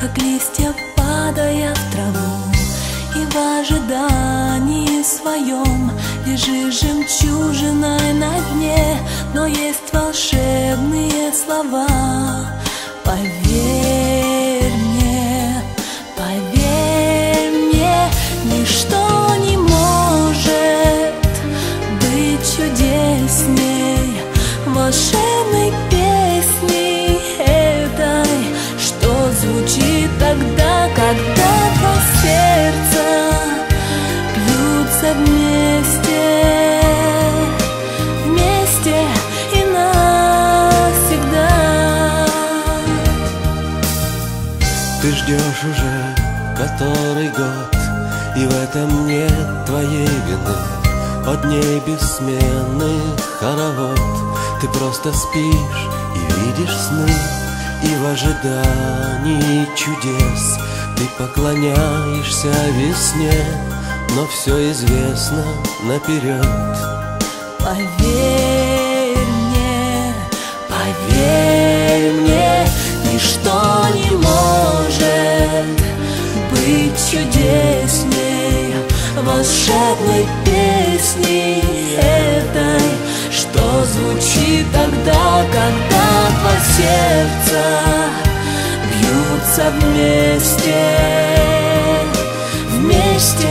как листья падая в траву. И в ожидании своем Лежишь жемчужиной на дне Но есть волшебные слова. Поверь ждешь уже который год И в этом нет твоей вины. От дней бессменных хоровод Ты просто спишь и видишь сны И в ожидании чудес Ты поклоняешься весне Но все известно наперед Поверь мне, поверь мне, волшебной песней этой, что звучит тогда, когда два сердца бьются вместе, вместе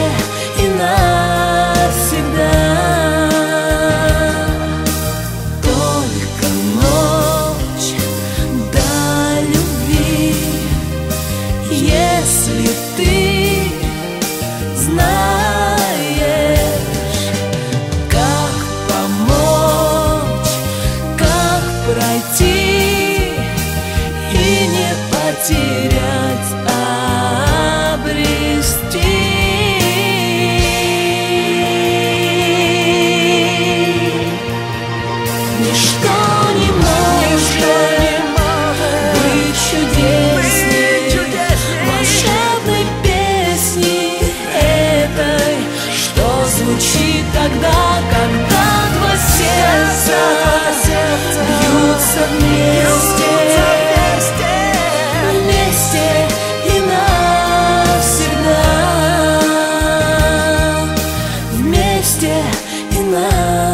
тогда, когда два сердца, два сердца бьются вместе. Вместе и навсегда Вместе и навсегда